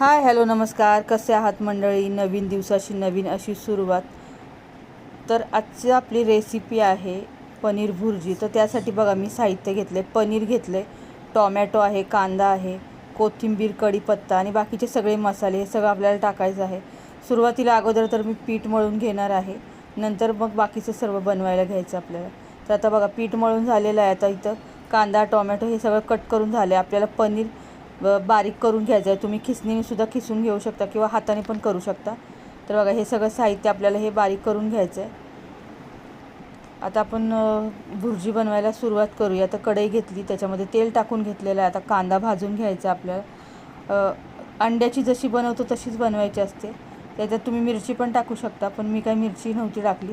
Hi hello नमस्कार. कसे आहात मंडळी? नवीन दिवसाची नवीन अशी सुरुवात. तर आजची आपली रेसिपी आहे पनीर भुर्जी. तर त्यासाठी बघा मी साहित्य घेतले पनीर घेतले टॉमॅटो आहे कांदा आहे कोथिंबीर कढीपत्ता आणि बाकीचे सगळे मसाले हे सगळं आपल्याला टाकायचं आहे. सुरुवातीला अगोदर तर मी पीठ मळून घेणार आहे. नंतर मग बाकीचं सर्व बनवायला घ्यायचं आपल्याला. तर आता बघा पीठ मळून झालेलं आहे आता इथं. कांदा टॉमॅटो हे सगळं कट करून झाले आपल्याला पनीर बारीक करून घ्यायचं. आहे तुम्ही खिसणीनेसुद्धा खिसून घेऊ शकता किंवा हाताने पण करू शकता. तर बघा हे सगळं साहित्य आपल्याला हे बारीक करून घ्यायचं आहे आता आपण भुर्जी बनवायला सुरुवात करूया. आता कढई घेतली त्याच्यामध्ये तेल टाकून घेतलेलं आहे. आता कांदा भाजून घ्यायचा आपल्याला. अंड्याची जशी बनवतो तशीच बनवायची असते. त्याच्यात तुम्ही मिरची पण टाकू शकता पण मी काही मिरची नव्हती टाकली.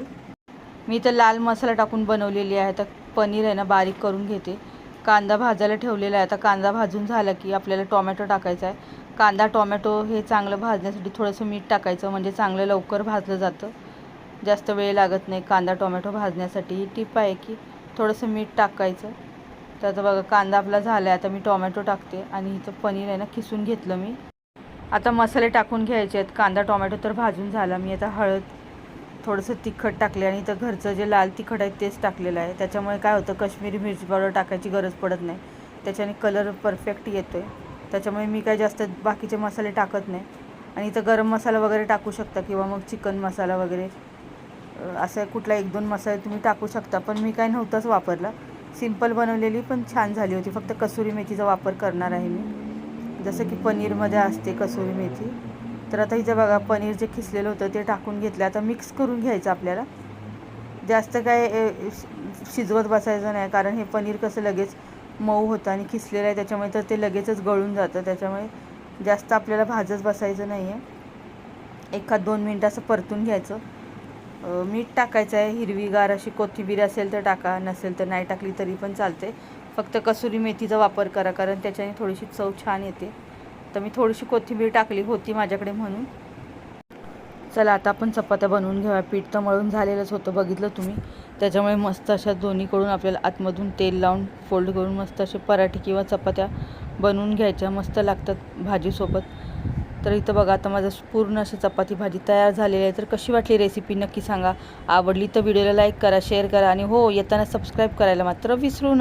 मी तर लाल मसाला टाकून बनवलेली आहे. आता पनीर आहे ना बारीक करून घेते. कांदा भाजायला ठेवलेला आहे. आता कांदा भाजून झाला की आपल्याला टोमॅटो टाकायचा आहे. कांदा टोमॅटो हे चांगलं भाजण्यासाठी थोडंसं मीठ टाकायचं. म्हणजे चांगलं लवकर भाजलं जातं. जास्त वेळ लागत नाही कांदा टोमॅटो भाजण्यासाठी. ही टिप आहे की थोडंसं मीठ टाकायचं. तर आता बघा कांदा आपला झाला आहे. आता मी टोमॅटो टाकते आणि इथं पनीर आहे ना खिसून घेतलं मी. आता मसाले टाकून घ्यायचे आहेत. कांदा टोमॅटो तर भाजून झाला. मी आता हळद थोडंसं तिखट टाकले आणि इथं घरचं जे लाल तिखट आहे तेच टाकलेलं आहे. त्याच्यामुळे काय होतं काश्मीरी मिरची पावडर टाकायची गरज पडत नाही. त्याच्याने कलर परफेक्ट येतो आहे त्याच्यामुळे मी काय जास्त बाकीचे मसाले टाकत नाही. आणि इथं गरम मसाला वगैरे टाकू शकता किंवा मग चिकन मसाला वगैरे. असं कुठला एक दोन मसाले तुम्ही टाकू शकता. पण मी काय नव्हताच वापरला. सिंपल बनवलेली पण छान झाली होती. फक्त कसुरी मेथीचा वापर करणार आहे मी. जसं की पनीरमध्ये असते कसुरी मेथी. तर आता इथं बघा पनीर जे खिसलेलं होतं ते टाकून घेतलं. आता मिक्स करून घ्यायचं आपल्याला. जास्त काय शि- शिजवत बसायचं नाही कारण हे पनीर कसं लगेच मऊ होतं आणि खिसलेलं आहे. त्याच्यामुळे तर ते लगेचच गळून जातं. त्याच्यामुळे जास्त आपल्याला भाजत बसायचं नाही आहे एखाद दोन मिनटं असं परतून घ्यायचं. मीठ टाकायचं आहे. हिरवीगार अशी कोथिंबीर असेल तर टाका. नसेल तर नाही टाकली तरी पण चालते फक्त कसुरी मेथीचा वापर करा कारण त्याच्याने थोडीशी चव छान येते. तर मी थोडीशी कोथिंबीर टाकली होती माझ्याकडे म्हणून. चला आता आपण चपात्या बनवून घेऊया. पीठ तर मळून झालेलंच होतं बघितलं तुम्ही. त्याच्यामुळे मस्त अशा दोन्हीकडून आपल्याला आतमधून तेल लावून फोल्ड करून मस्त असे पराठे किंवा चपात्या बनवून घ्यायच्या. मस्त लागतात भाजीसोबत. तर इथं बघा आता माझं पूर्ण अशी चपाती भाजी तयार झालेली आहे. तर कशी वाटली रेसिपी नक्की सांगा. आवडली तर व्हिडिओला लाईक करा शेअर करा आणि हो येताना सबस्क्राईब करायला मात्र विसरू नका.